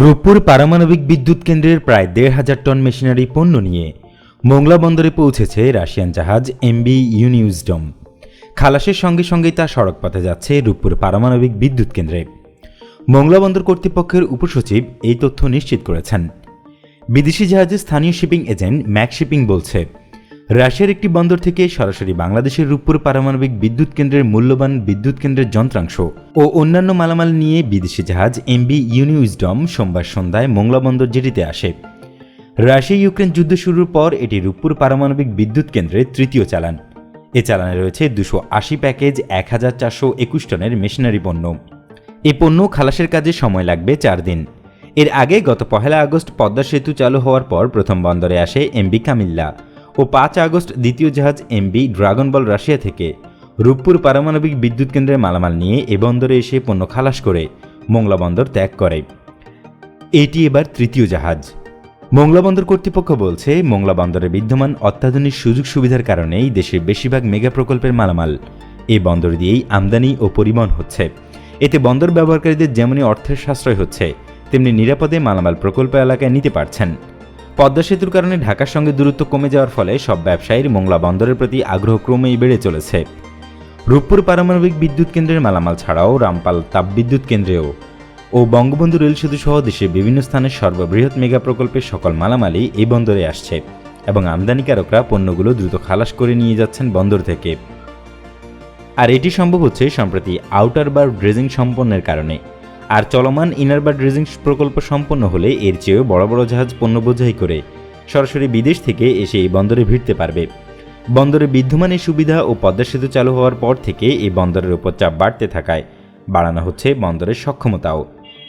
রূপপুর পারমাণবিক বিদ্যুৎ কেন্দ্রের প্রায় দেড় হাজার টন মেশিনারি পণ্য নিয়ে মোংলা বন্দরে পৌঁছেছে রাশিয়ান জাহাজ এমবি ইউনিউজডম। খালাসের সঙ্গে সঙ্গেই তা সড়কপথে যাচ্ছে রূপপুর পারমাণবিক বিদ্যুৎ কেন্দ্রে। মোংলা বন্দর কর্তৃপক্ষের উপসচিব এই তথ্য নিশ্চিত করেছেন। বিদেশি জাহাজের স্থানীয় শিপিং এজেন্ট ম্যাক শিপিং বলছে রাশিয়ার একটি বন্দর থেকে সরাসরি বাংলাদেশের রূপপুর পারমাণবিক বিদ্যুৎ কেন্দ্রের মূল্যবান বিদ্যুৎ কেন্দ্রের যন্ত্রাংশ ও অন্যান্য মালামাল নিয়ে বিদেশি জাহাজ এমবি ইউনিউজডম সোমবার সন্ধ্যায় মোংলা বন্দর জেটিতে আসে। রাশিয়া ইউক্রেন যুদ্ধ শুরুর পর এটি রূপপুর পারমাণবিক বিদ্যুৎ কেন্দ্রের তৃতীয় চালান। এ চালানে রয়েছে দুশো আশি প্যাকেজ, এক হাজার চারশো একুশ টনের মেশিনারি পণ্য। এ পণ্য খালাসের কাজে সময় লাগবে চার দিন। এর আগে গত পহেলা আগস্ট পদ্মা সেতু চালু হওয়ার পর প্রথম বন্দরে আসে এমবি কামিল্লা। ও পাঁচ আগস্ট দ্বিতীয় জাহাজ এমবি ড্রাগন বল রাশিয়া থেকে রূপপুর পারমাণবিক বিদ্যুৎ কেন্দ্রের মালামাল নিয়ে এ বন্দরে এসে পণ্য খালাস করে মোংলা বন্দর ত্যাগ করে। এটি এবার তৃতীয় জাহাজ। মোংলা বন্দর কর্তৃপক্ষ বলছে, মোংলা বন্দরে বিদ্যমান অত্যাধুনিক সুযোগ সুবিধার কারণেই দেশের বেশিরভাগ মেগা প্রকল্পের মালামাল এই বন্দর দিয়েই আমদানি ও পরিবহন হচ্ছে। এতে বন্দর ব্যবহারকারীদের যেমনই অর্থের সাশ্রয় হচ্ছে, তেমনি নিরাপদে মালামাল প্রকল্প এলাকায় নিতে পারছেন। পদ্মা সেতুর কারণে ঢাকার সঙ্গে দূরত্ব কমে যাওয়ার ফলে সব ব্যবসায়ীর মোংলা বন্দরের প্রতি আগ্রহ ক্রমেই বেড়ে চলেছে। রূপপুর পারমাণবিক বিদ্যুৎ কেন্দ্রের মালামাল ছাড়াও রামপাল তাপবিদ্যুৎ কেন্দ্রেও ও বঙ্গবন্ধু রেল সেতু সহ দেশের বিভিন্ন স্থানের সর্ববৃহৎ মেগা প্রকল্পের সকল মালামালই এই বন্দরে আসছে এবং আমদানিকারকরা পণ্যগুলো দ্রুত খালাস করে নিয়ে যাচ্ছেন বন্দর থেকে। আর এটি সম্ভব হচ্ছে সম্প্রতি আউটার বার ড্রেজিং সম্পন্নের কারণে। আর চলমান ইনার বার ড্রেজিং প্রকল্প সম্পন্ন হলে এর চেয়েও বড় বড় জাহাজ পণ্য বোঝাই করে সরাসরি বিদেশ থেকে এসে এই বন্দরে ভিড়তে পারবে। বন্দরে বিদ্যমান এই সুবিধা ও পদ্মা সেতু চালু হওয়ার পর থেকে এই বন্দরের উপর চাপ বাড়তে থাকায় বাড়ানো হচ্ছে বন্দরের সক্ষমতাও।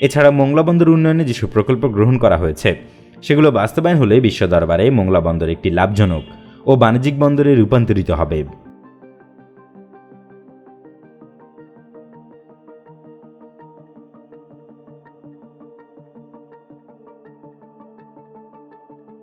এছাড়া মোংলা বন্দর উন্নয়নে যেসব প্রকল্প গ্রহণ করা হয়েছে, সেগুলো বাস্তবায়ন হলে বিশ্ব দরবারে মোংলা বন্দর একটি লাভজনক ও বাণিজ্যিক বন্দরে রূপান্তরিত হবে।